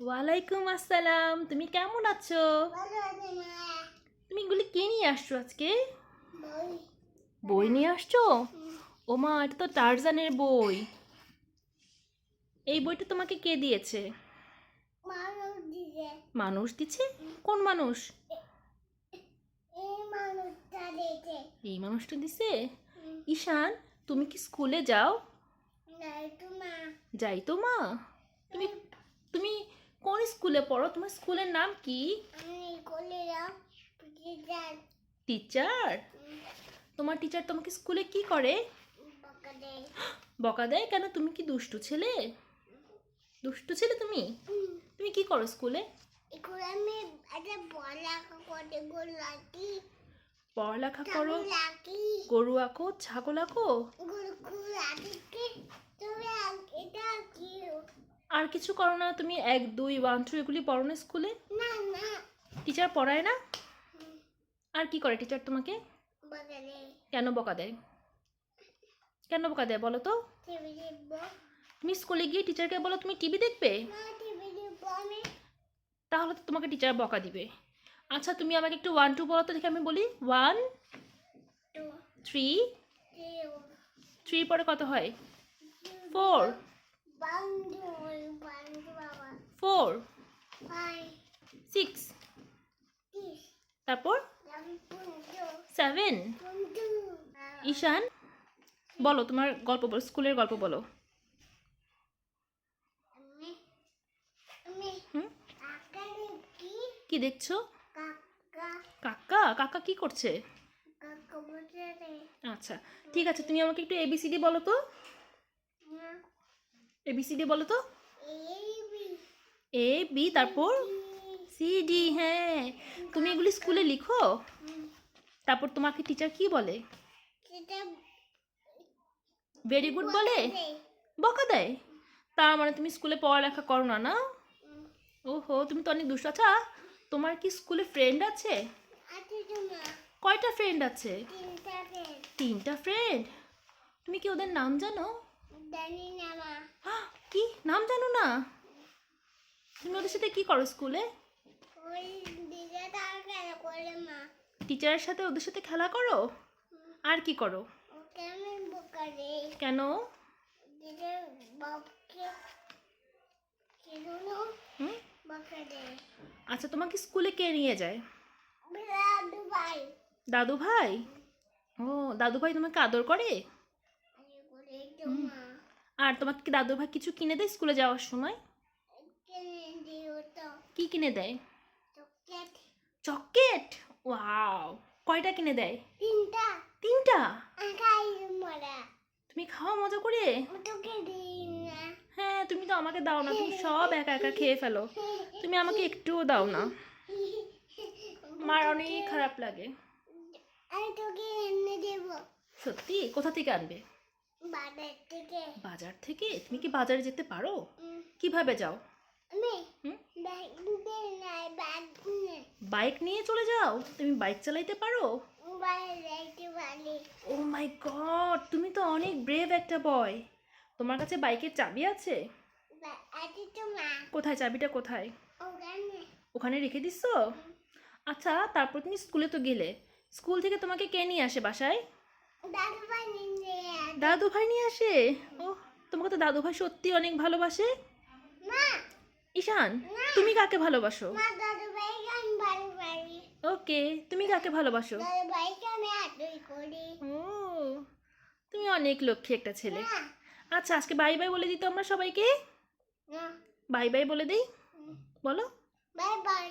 ওয়ালাইকুম আসসালাম। তুমি কেমন আছো? তুমি এগুলি কে নিয়ে আসছো আজকে? বই। নিয়ে আসছো? ও মা এটা তো টারজানের বই। এই বইটা তোমাকে কে দিয়েছে? মানুষ দিচ্ছে কোন মানুষ? এই মানুষটা দিছে ঈশান তুমি কি স্কুলে যাও? যাই। তো মা তুমি তুমি কোন স্কুলে পড়ো? তোমার স্কুলের নাম কি? টিচার। তোমার টিচার তোমাকে স্কুলে কি করে? বকা দেয়। কেন? তুমি কি দুষ্টু ছেলে? দুষ্টু ছেলে তুমি? তুমি কি করো স্কুলে? আমি একটা পড়ালেখা করো গরু আঁকো ছাগল আঁকো আর কিছু করো না তুমি এক দুই ওয়ান টু এগুলি পড়ো না স্কুলে? টিচার পড়ায় না? আর কি করে টিচার তোমাকে? কেন বকা দেয়? কেন বকা দেয় বলো তো? তুমি স্কুলে গিয়ে টিচারকে বলো তুমি টিভি দেখবে? টিভি তাহলে তো তোমাকে টিচার বকা দিবে। আচ্ছা তুমি আমাকে একটু ওয়ান টু বলো তো দেখে আমি বলি। ওয়ান থ্রি থ্রি পরে কত হয়? ফোর ফোর সিক্স তারপর? সেভেন ঈশান বলো তোমার গল্প বলো স্কুলের গল্প বলো। কি দেখছ? কাকা কি করছে? আচ্ছা ঠিক আছে তুমি আমাকে একটু এবিসিডি বলো তো। এবিসিডি বলো তো। এ বি তারপর? সি ডি হ্যাঁ। তুমি এগুলি স্কুলে লিখো? তারপর তোমাকে টিচার কি বলে? ভেরি গুড বলে? বকা দেয়? তার মানে তুমি স্কুলে পড়ালেখা করো না না? ওহো তুমি তো অনেক দুষ্ট। আচ্ছা তোমার কি স্কুলে ফ্রেন্ড আছে? কয়টা ফ্রেন্ড আছে? তিনটা ফ্রেন্ড তুমি কি ওদের নাম জানো? কি? নাম জানো না? তুমি ওদের সাথে কি করো স্কুলে? টিচারের সাথে ওদের সাথে খেলা করো? আর কি করো? কেন? আচ্ছা তোমাকে স্কুলে কে নিয়ে যায়? দাদু ভাই ও দাদু ভাই তোমাকে আদর করে? আর তোমাকে কি দাদু ভাই কিছু কিনে দেয় স্কুলে যাওয়ার সময়? কি কিনে দেয়? চকলেট। ওয়াও। কয়টা কিনে দেয়? তিনটা। তিনটা? তুমি খাওয়া মজা করে? হ্যাঁ তুমি তো আমাকে দাও না। তুমি সব একা একা খেয়ে ফেলো। তুমি আমাকে একটুও দাও না। মার অনেক খারাপ লাগে। আমি তোকে এনে দেবো। সত্যি? কোথা থেকে আনবে? বাজার থেকে। বাজার থেকে? তুমি কি বাজারে যেতে পারো? কীভাবে যাও? বাইক নিয়ে চলে যাও? তুমি বাইক চালাইতে পারো? ও মাই গড তুমি তো অনেক ব্রেভ একটা বয় তোমার কাছে বাইকের চাবি আছে? কোথায়? চাবিটা কোথায়? ওখানে। ওখানে রেখে দিচ্ছ আচ্ছা তারপর তুমি স্কুলে তো গেলে। স্কুল থেকে তোমাকে কে নিয়ে আসে বাসায়? দাদু ভাই নিয়ে আসে? ও তোমাকে তো দাদু ভাই সত্যি অনেক ভালোবাসে? ঈশান তুমি কাকে ভালোবাসো? ওকে তুমি কাকে ভালোবাসো? ও তুমি অনেক লক্ষ্মী একটা ছেলে। আচ্ছা আজকে বাই বাই বলে দিতে আমরা সবাইকে? বাই বাই বলে দিই? বলো। Bye bye.